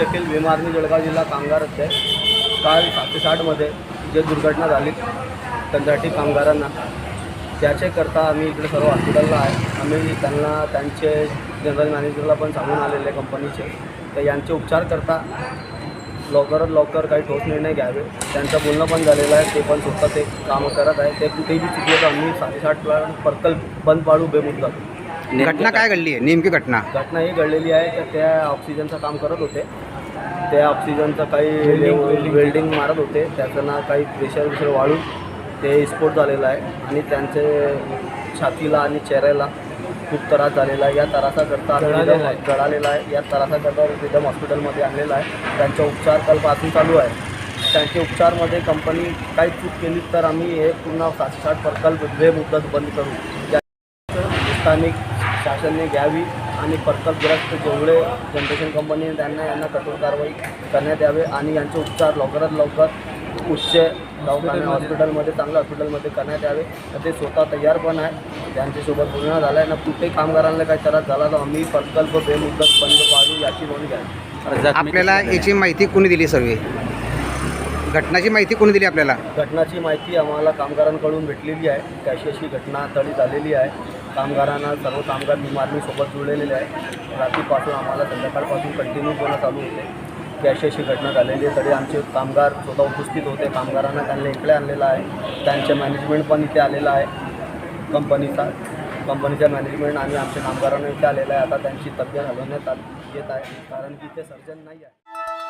शकील विमारणी जळगाव जिल्हा कामगार अध्यक्ष काल सातशे साठमध्ये जे दुर्घटना झाली कंत्राटी कामगारांना. त्याच्याकरता आम्ही इकडे सर्व हॉस्पिटलला आहे. आम्ही त्यांना त्यांचे जनरल मॅनेजरला पण सांगून आलेले कंपनीचे. तर यांचे उपचार करता लवकरात लवकर काही ठोस निर्णय घ्यावे. त्यांचं बोलणं पण झालेलं आहे ते पण स्वतः ते कामं करत आहे. ते कुठेही चुकले तर आम्ही साडेसाठला पर्कल बंद पाडू बेमुदत घटना काय घडली आहे? नेमकी घटना? घटना ही घडलेली आहे तर त्या ऑक्सिजनचं काम करत होते. त्या ऑक्सिजनचं काही वेल्डिंग मारत होते. त्याचं ना काही प्रेशर बिशर वाढून ते स्फोट झालेला आहे. आणि त्यांचे छातीला आणि चेहऱ्याला खूप त्रास झालेला आहे. या त्रासाकरता जळालेला आहे. या त्रासाकरता रिदम हॉस्पिटलमध्ये आणलेला आहे. त्यांचा उपचार कालपासून चालू आहे. त्यांचे उपचारमध्ये कंपनी काही चूक केली तर आम्ही हे पूर्ण सातशे साठ प्रकल्प बेमुदत बंद करू. स्थानिक शासनाने घ्यावी. आणि प्रकल्पग्रस्त जेवढे जनरेशन कंपनी आहे त्यांना यांना कठोर कारवाई करण्यात यावे आणि यांचे उपचार लवकरात लवकर उच्च दवाखाने हॉस्पिटलमध्ये चांगल्या हॉस्पिटलमध्ये करण्यात यावे. तर ते स्वतः तयार पण आहे. त्यांच्यासोबत बोलणं झालं आहे ना कुठेही कामगारांना काही त्रास झाला तर आम्ही प्रकल्प बेमुदत बंद पाडू याची नोंद घ्या. आपल्याला याची माहिती कोणी दिली सर्व? घटनाची माहिती कोणी दिली आपल्याला? घटनाची माहिती आम्हाला कामगारांकडून भेटलेली आहे. कशी अशी घटना तळी झालेली आहे. कामगारांना सर्व कामगार बिमारणीसोबत जुळलेले आहे रात्रीपासून आम्हाला संध्याकाळपासून कंटिन्यू बोलणं चालू होते. की अशी अशी घटना झालेली आहे. तरी आमचे कामगार स्वतः उपस्थित होते. कामगारांना त्यांना इकडे आणलेलं आहे. त्यांचे मॅनेजमेंट पण इथे आलेलं आहे. कंपनीचा कंपनीच्या मॅनेजमेंट आणि आमच्या कामगारांना इथे आलेलं आहे. आता त्यांची तब्येत हलवण्यात येत आहे. कारण की इथे सर्जन नाही आहे.